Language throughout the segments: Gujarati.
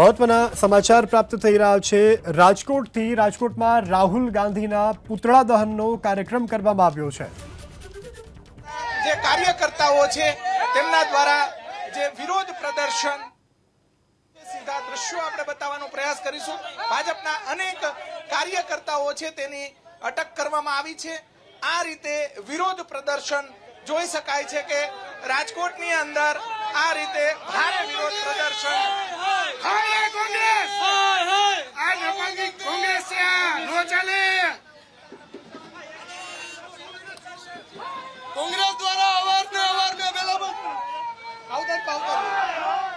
મહત્વના સમાચાર પ્રાપ્ત થઈ રહ્યા છે. રાજકોટથી રાજકોટમાં રાહુલ ગાંધીના પુતળા દહનનો કાર્યક્રમ કરવામાં આવ્યો છે. જે કાર્યકર્તાઓ છે, તેમના દ્વારા જે વિરોધ પ્રદર્શન સીધા દ્રશ્યો આપણે બતાવવાનો પ્રયાસ કરીશું. ભાજપના અનેક કાર્યકર્તાઓ છે, તેની અટક કરવામાં આવી છે. આ રીતે વિરોધ પ્રદર્શન જોઈ શકાય છે કે રાજકોટની અંદર આ રીતે ભારે વિરોધ પ્રદર્શન કોંગ્રેસ! આ નપાંગી કોંગ્રેસ છે આ નો ચાલે! કોંગ્રેસ દ્વારા અવારને અવાર મેં પેલા પાવતર.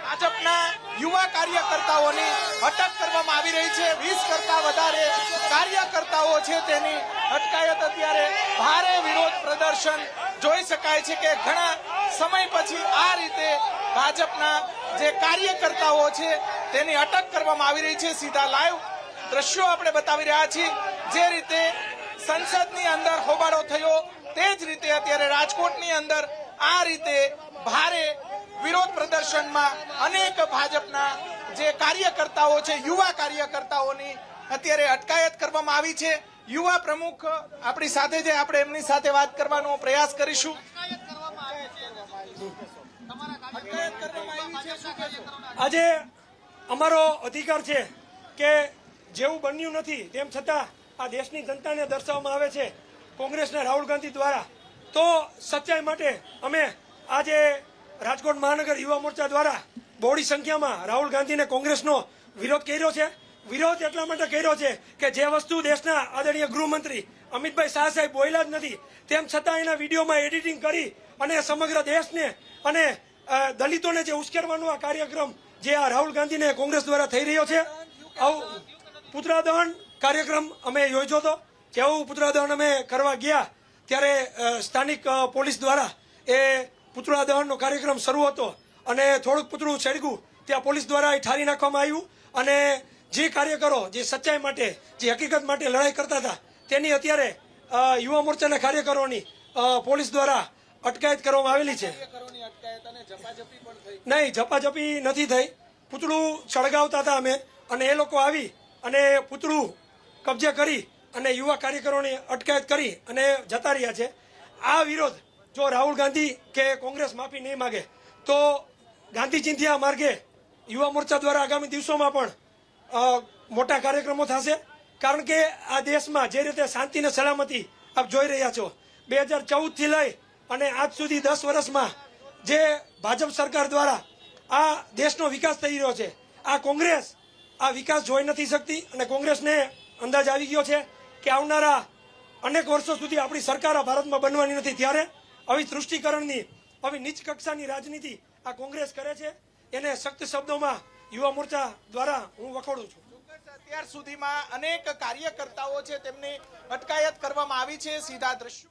ભાજપના યુવા કાર્યકર્તાઓની અટક કરવામાં આવી રહી છે. વીસ કરતા વધારે કાર્યકર્તાઓ છે તેની અટકાયત અત્યારે ભારે વિરોધ પ્રદર્શન જોઈ શકાય છે કે ઘણા સમય પછી આ રીતે ભાજપના જે કાર્યકર્તાઓ છે તેની અટક કરવામાં આવી રહી છે. સીધા લાઈવ દ્રશ્યો આપણે બતાવી રહ્યા છીએ. જે રીતે સંસદની અંદર હોબાળો થયો તે જ રીતે અત્યારે રાજકોટની અંદર આ રીતે ભારે વિરોધ પ્રદર્શનમાં અનેક ભાજપના જે કાર્યકર્તાઓ છે યુવા કાર્યકર્તાઓની અત્યારે અટકાયત કરવામાં આવી છે. યુવા પ્રમુખ આપણી સાથે છે. આપણે એમની સાથે વાત કરવાનો પ્રયાસ કરીશું? આજે અમારો અધિકાર છે કે જેવું બન્યું નથી, તેમ છતાં આ દેશની જનતાને દર્શાવવામાં આવે છે કોંગ્રેસના રાહુલ ગાંધી દ્વારા. તો સચ્ચાઈ માટે અમે આજે રાજકોટ મહાનગર યુવા મોરચા દ્વારા બહોળી સંખ્યામાં રાહુલ ગાંધીને કોંગ્રેસનો વિરોધ કર્યો છે. વિરોધ એટલા માટે કર્યો છે કે જે વસ્તુ દેશના આદરણીય ગૃહમંત્રી અમિતભાઈ શાહ સાહેબ બોયલા જ નથી, તેમ છતાં એના વિડીયોમાં એડિટિંગ કરી અને સમગ્ર દેશને અને દલિતોને જે ઉશ્કેરવાનો આ કાર્યક્રમ જે આ રાહુલ ગાંધીને કોંગ્રેસ દ્વારા થઈ રહ્યો છે, આવું પુત્રાદહન દહન કાર્યક્રમ અમે યોજ્યો હતો. જેવું પુત્રાદહન દહન અમે કરવા ગયા, ત્યારે સ્થાનિક પોલીસ દ્વારા એ પુતળા દહનનો કાર્યક્રમ શરૂ હતો અને થોડુંક પુતળું છેડ્યું ત્યાં પોલીસ દ્વારા એ ઠારી નાખવામાં આવ્યું અને જે કાર્યકરો, જે સચ્ચાઈ માટે, જે હકીકત માટે લડાઈ કરતા હતા, તેની અત્યારે યુવા મોરચાના કાર્યકરોની પોલીસ દ્વારા અટકાયત કરવામાં આવેલી છે. નહીં ઝપાઝપી નથી થઈ. પૂતળું સળગાવતા હતા અમે અને એ લોકો આવી અને પૂતળું કબજે કરી અને યુવા કાર્યકરોની અટકાયત કરી અને જતા રહ્યા છે. આ વિરોધ જો રાહુલ ગાંધી કે કોંગ્રેસ માફી નહીં માગે, તો ગાંધી ચિંધ્યા માર્ગે યુવા મોરચા દ્વારા આગામી દિવસોમાં પણ મોટા કાર્યક્રમો થશે. કારણ કે આ દેશમાં જે રીતે શાંતિ અને સલામતી આપ જોઈ રહ્યા છો, બે હજાર ચૌદથી લઈ અને આજ સુધી દસ વર્ષમાં જે ભાજપ સરકાર દ્વારા આ દેશનો વિકાસ થઈ રહ્યો છે, આ કોંગ્રેસ આ વિકાસ જોઈ નથી શકતી અને કોંગ્રેસને અંદાજ આવી ગયો છે કે આવનારા અનેક વર્ષો સુધી આપણી સરકાર આ ભારતમાં બનવાની નથી. ત્યારે આવી તૃષ્ટિકરણની આવી નીચ કક્ષાની રાજનીતિ આ કોંગ્રેસ કરે છે. એને સખ્ત શબ્દોમાં યુવા મોરચા દ્વારા હું વખોડું છું. અત્યાર સુધીમાં અનેક કાર્યકર્તાઓ છે, તેમની અટકાયત કરવામાં આવી છે. સીધા દ્રશ્યો